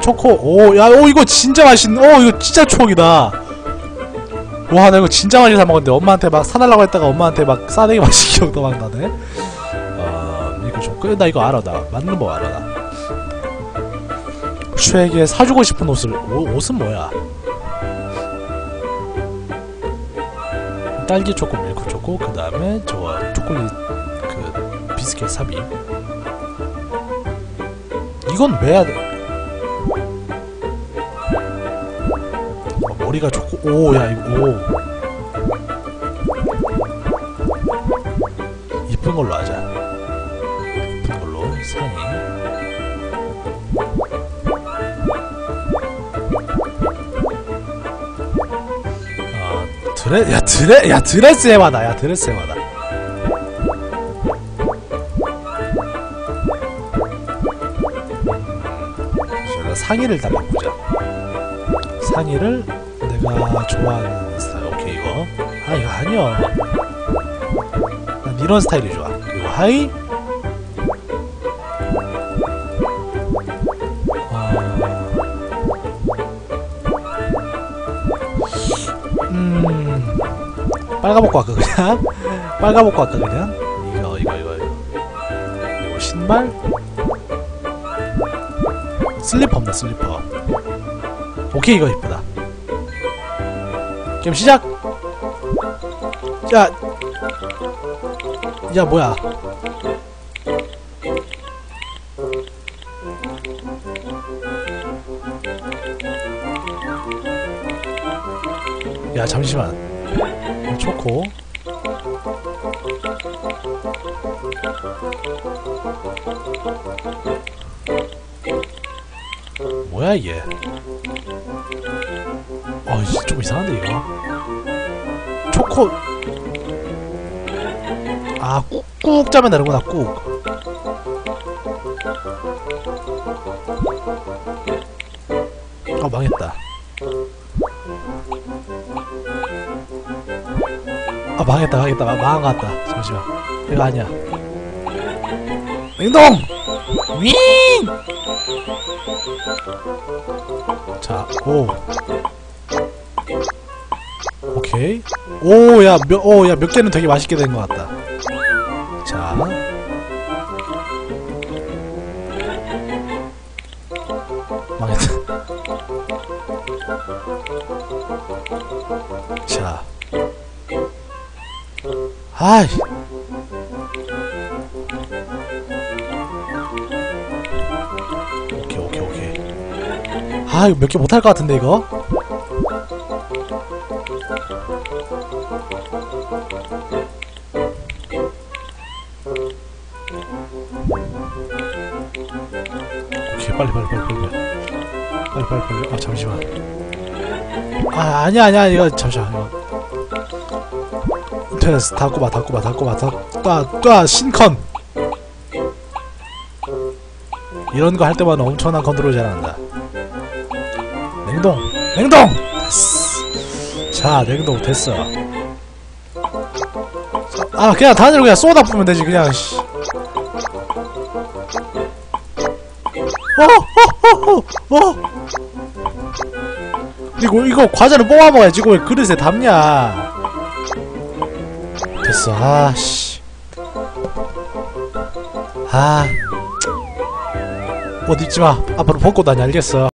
초코. 오야 오 이거 진짜 맛있는 오 이거 진짜 추억이다. 와 나 이거 진짜 많이 사 먹었는데 엄마한테 막 사달라고 했다가 엄마한테 막 싸대기 맛이 기억도 막 나네. 아 이거 좋고 나 이거 알아 나. 맞는 법 알아 나. 슈에게 사주고 싶은 옷을 오, 옷은 뭐야? 딸기 초코 밀크 초코 그 다음에 저거 초콜릿 그 비스켓 삽입 이건 왜 머리가 좋고 오 야 이거 오. 이쁜 걸로 하자. 이쁜 걸로 상의 아 드레 야 드레 야 드레스 해봐다 야 드레스 제가 상의를 달라보자. 상의를 내가 좋아하는 스타일 오케이 이거. 아 이거 아니야 난 이런 스타일이 좋아. 그리고 하이. 어... 음. 빨가벗고 할까 그냥? 빨가벗고 할까 그냥? 이거 이거 이거 이거. 그리고 신발? 슬리퍼 없나 슬리퍼. 오케이 이거 이쁘다 게임 시작. 야, 야 뭐야? 야 잠시만. 초코. 뭐야 이게 어, 이좀 이상한데 이거. 초코. 아, 꾹꾹 짜면 되는구나. 꾹. 아, 망했다. 아, 망했다, 망했다, 망- 같다. 잠시만. 이거 아니야. 냉동! 윙! 자, 오. 오케이. 오, 야, 몇, 오, 야, 몇 개는 되게 맛있게 된 것 같다. 자. 망했다. 자. 아이. 오케이, 오케이, 오케이. 아, 이거 몇 개 못할 것 같은데, 이거? 오케이 빨리 빨리 빨리 빨리. 빨리 빨리 빨리. 아 잠시만. 아 아니야 아니야 이거 잠시만. 이거. 됐어 닫고 봐 닫고 봐 닫고 봐 닫고 신컨. 이런 거 할 때마다 엄청난 컨트롤 잘한다. 냉동 냉동! 됐어 자 냉동 됐어 아 그냥 단으로 그냥 쏟아 부으면 되지 그냥 씨. 어, 어, 어, 어. 이거 이거 과자를 뽑아 먹어야지 이거 왜 그릇에 담냐? 됐어, 아 씨, 아, 어디 있지 마. 앞으로 벗고 다니 알겠어.